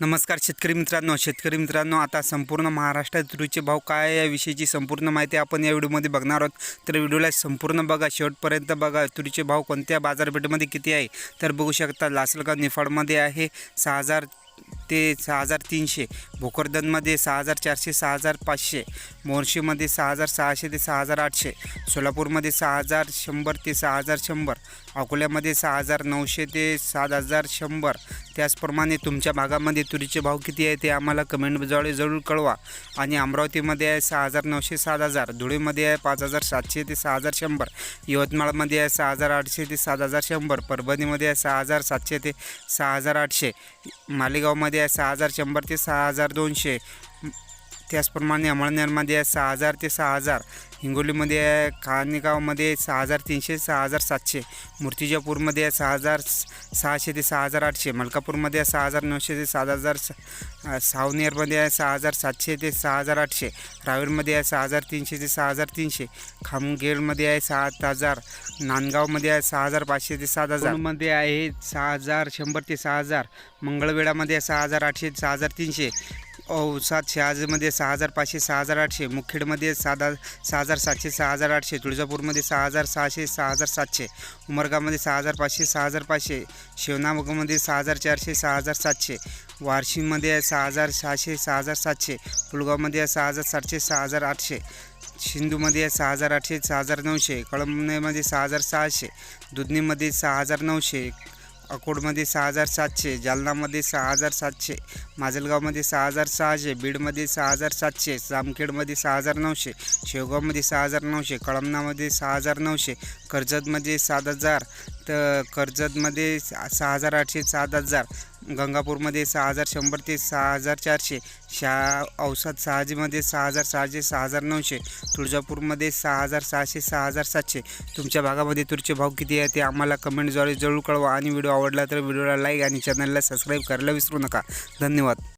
नमस्कार शेतकरी मित्रांनो शेतकरी मित्रांनो आता संपूर्ण महाराष्ट्रात तुरीचे भाव काय या याविषयीची संपूर्ण माहिती आपण या व्हिडिओमध्ये बघणार आहोत. तर व्हिडिओला संपूर्ण बघा शेवटपर्यंत बघा तुरीचे भाव कोणत्या बाजारपेठेमध्ये किती आहे? तर बघू शकता लासलगाव निफाडमध्ये आहे सहा हजार ते सहा हजार तीनशे भोकरदनमध्ये सहा हजार चारशे सहा हजार पाचशे मोर्शीमध्ये सहा हजार सहाशे ते सहा हजार आठशे सोलापूरमध्ये सहा हजार शंभर ते सहा हजार शंभर अकोल्यामध्ये सहा हजार नऊशे ते सात हजार शंभर. त्याचप्रमाणे तुमच्या भागामध्ये तुरीचे भाव किती आहे ते आम्हाला कमेंटद्वारे जरूर कळवा. आणि अमरावतीमध्ये आहे सहा हजार नऊशे सात हजार धुळेमध्ये आहे पाच हजार सातशे ते सहा हजार शंभर यवतमाळमध्ये आहे सहा हजार आठशे ते सात हजार शंभर परभणीमध्ये आहे सहा हजार सातशे ते सहा हजार आठशे मालेगावमध्ये आहे सहा हजार शंभर ते सहा हजार दोनशे. त्याचप्रमाणे अमळनेरमध्ये आहे सहा हजार ते सहा हजार हिंगोलीमध्ये आहे कानेगावमध्ये सहा हजार तीनशे सहा हजार सातशे मूर्तिजापूरमध्ये आहे सहा हजार सहाशे ते सहा हजार आठशे मलकापूरमध्ये आहे सहा हजार नऊशे ते सात हजार स सावनेरमध्ये आहे सहा हजार सातशे ते सहा हजार आठशे रावेरमध्ये आहे सहा हजार तीनशे ते सहा हजार तीनशे खामगेरमध्ये आहे सात हजार नांदगावमध्ये आहे सहा हजार पाचशे ते सात हजारमध्ये आहे सहा हजार शंभर ते सहा हजार मंगळवेढामध्ये आहे सहा हजार आठशे ते सहा हजार तीनशे अहो सातशे. आजमध्ये सहा हजार पाचशे सहा हजार आठशे. मुखेडमध्ये सहा सहा हजार सातशे सहा हजार आठशे. तुळजापूरमध्ये सहा हजार सहाशे सहा हजार सातशे. उमरगामध्ये सहा हजार पाचशे सहा हजार पाचशे. शिवनामध्ये सहा हजार चारशे सहा हजार सातशे. वारशीमध्ये आहे सहा हजार सहाशे सहा हजार सातशे. पुलगावमध्ये आहे सहा हजार सातशे सहा हजार आठशे. सिंधूमध्ये आहे सहा हजार आठशे सहा हजार नऊशे. कळमनेमध्ये सहा हजार सहाशे. दुधनीमध्ये सहा हजार नऊशे. अकोडमध्ये सहा हजार सातशे जालनामध्ये सहा हजार सातशे माजलगावमध्ये सहा हजार सहाशे बीडमध्ये सहा हजार सातशे जामखेडमध्ये सहा हजार नऊशे शेवगावमध्ये सहा हजार नऊशे कळमनामध्ये सहा हजार नऊशे कर्जतमध्ये सात हजार तर कर्जतमध्ये सहा हजार आठशे सात हजार गंगापूरमध्ये सहा हजार शंभर ते सहा हजार चारशे शहा औसाद सहाजीमध्ये सहा हजार सहाशे सहा हजार नऊशे तुळजापूरमध्ये सहा हजार सहाशे सहा हजार सातशे. तुमच्या भागामध्ये तुरचे भाव किती आहे ते आम्हाला कमेंटद्वारे जरूर कळवा आणि व्हिडिओ आवडला तर व्हिडिओला लाईक आणि चॅनलला सबस्क्राईब करायला विसरू नका. धन्यवाद.